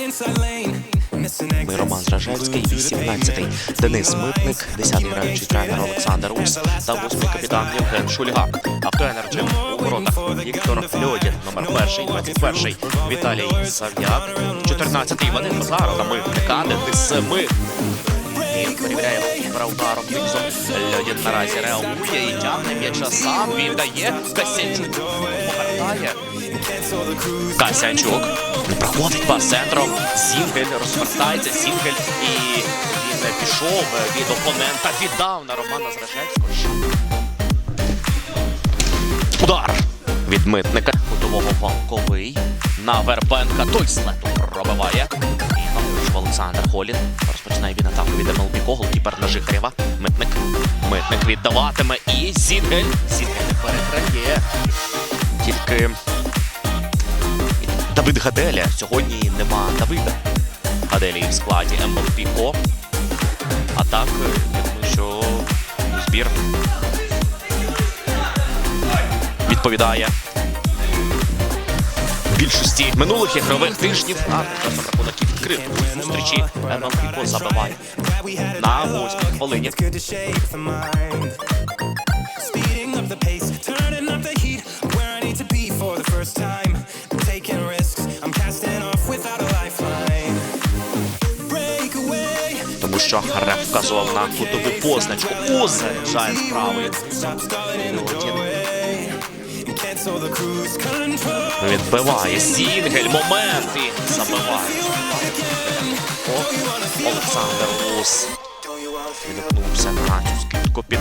Ми. Роман Зражевський, 18-й Денис Митник, 10-й граючий тренер Олександр Ус та 8-й капітан Євген Шульга. Автоенерджі у воротах Віктор Льодін, номер перший, 21-й Віталій Сав'як, 14-й Вадим Базаров та Митника, Денис Мит. Він перевіряє ударом низом. Льодін наразі реагує і тягне м'яча сам. Віддає Касянчук. Повертає. Касянчук. Проходить пас центром. Сінгель розвертається. Сінгель. І він пішов від опонента. Віддав на Романа Зражевського. Удар від митника. Ходового Валковий. На Вербенка. Той слету пробиває. Олександр Холін. Розпочинає він атаку від МЛБ голкіпер на Жихарєва. Митник. Митник віддаватиме. І Сінгель. Сінгель не переграє. Тільки Давид Гаделя. Сьогодні нема Давида. Гаделі в складі МЛБ Ко. А так, я думаю, що збір відповідає більшості минулих ігрових тижнів. А рахунок і відкрив зустрічі МЛБ забиває на восьмій хвилині. Speeding the pace, turning up the heat. Where I need to be for the first time. Що Реф вказував на кутову позначку. О, заряджає control. Відбиває Сінгель, момент і забиває. Олександр Лус. Відгукнувся на цю скидку під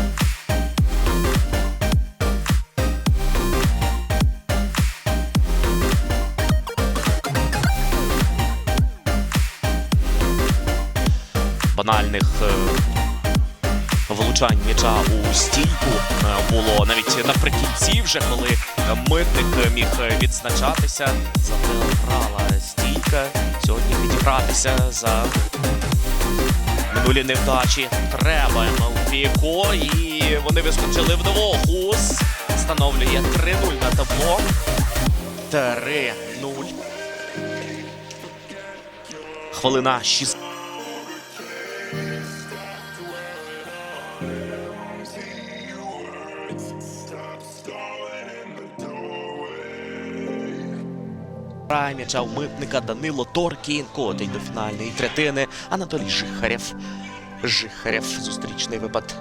банальних е, влучань м'яча у стійку е, було навіть наприкінці, вже коли митник міг відзначатися. Зате грала стійка сьогодні відігратися за минулі невдачі. Треба МЛПКО і вони вискочили вдвох. Ус встановлює 3-0 на табло. 3-0. Хвилина 6. М'яча у Данило Торкін котить до фінальної третини. Анатолій Жихарєв. Жихарєв зустрічний випад.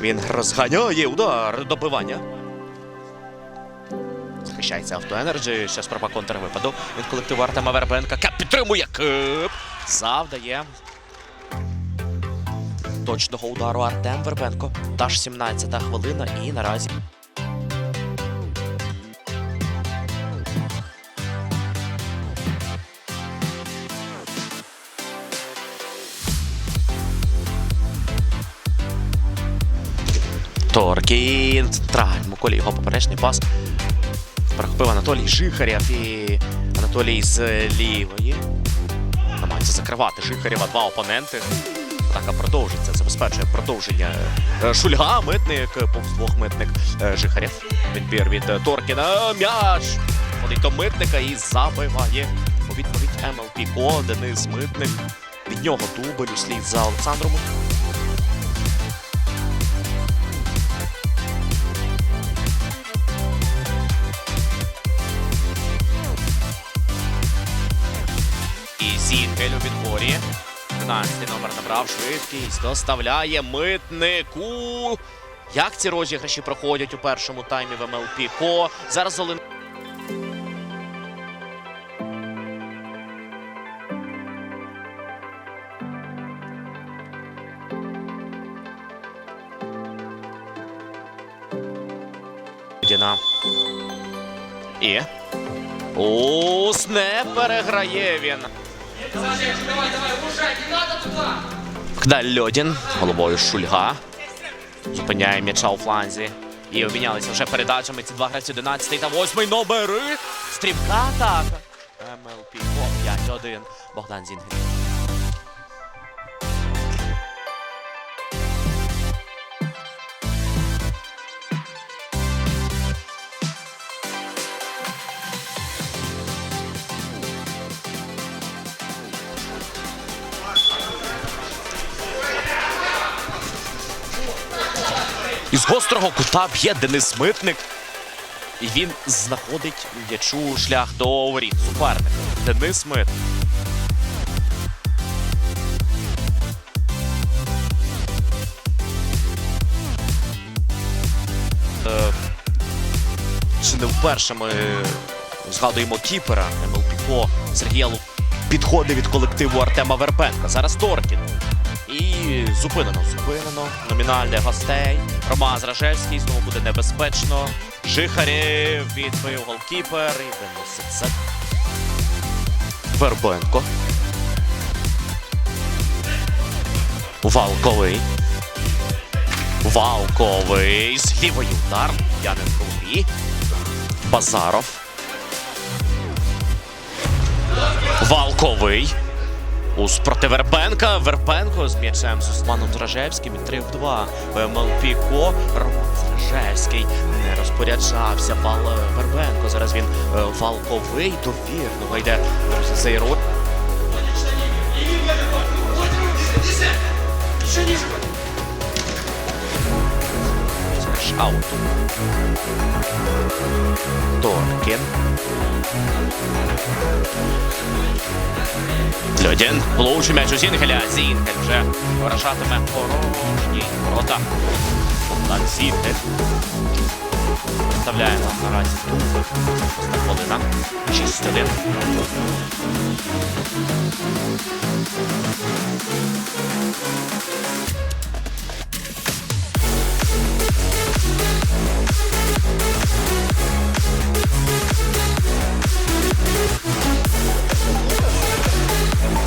Він розганяє удар добивання. Захищається автоенерджі. Ще спроба контрвипаду від колективу Артема Вербенка. Кап підтримує кип. Завдає. Точного удару Артем Вербенко. Та ж 17-та хвилина і наразі. Торкін центральному колі його поперечний пас. Перехопив Анатолій Жихарєв і Анатолій з лівої. Намагається закривати Жихарєва два опоненти. Атака продовжиться, забезпечує продовження. Е, Шульга, митник, повз двох митник е, Жихарєв. Відбір від е, Торкіна. М'яч! Ходить до митника і забиває. У відповідь МЛП Ко, Денис Митник. Від нього дубль услід за Олександром. І Зінгель у відборі. 13 номер набрав швидкість. Доставляє митнику. Як ці розіграші проходять у першому таймі в МЛП Ко. Зараз Олен... І. Ус не переграє він. Кдаль Льодін, головою Шульга. Зупиняє м'яча у фланзі. І обмінялися вже передачами ці два гравці 11 та 8 номери. Стрімка атака. МЛП О, 5-1. Богдан Зінгель. Із гострого кута б'є Денис Митник. І він знаходить м'ячу шлях до воріт суперника. Денис Митник. Е, Чи не вперше ми згадуємо кіпера МЛПКО Сергія Лу. Підходи від колективу Артема Вербенка. Зараз Торкін. Зупинено, зупинено. Номінальне гостей. Роман Зражевський знову буде небезпечно. Жихарі відбив голкіпер і виносить це. Вербенко. Валковий. Валковий. З лівої удар. Яненко в грі. Базаров. Валковий. Ус проти Вербенка. Вербенко з м'ячем з Усманом Дражевським. І 3 в 2. МЛП Ко. Роман Зражевський не розпоряджався. Вал Вербенко. Зараз він е, Валковий довірно йде. Друзі, цей роль. Ж аут. Торкін. Льодін влучив м'яч у Зінгеля. Зінгель вже вражатиме порожні ворота. Так, Зінгель. Представляє нам наразі. Шоста хвилина. 6-1.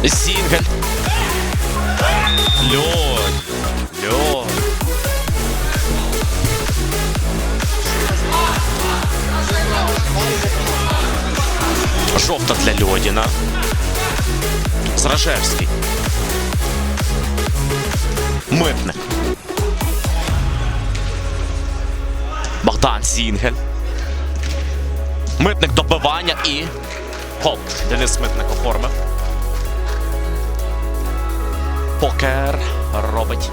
Зінгель. Льонь. Льонь. Жовта для Льодіна. Зражевський. Митник. Богдан Зінгель. Митник добивання і. Гол. Денис Митник оформив. Покер робить.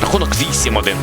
Рахунок 8-1.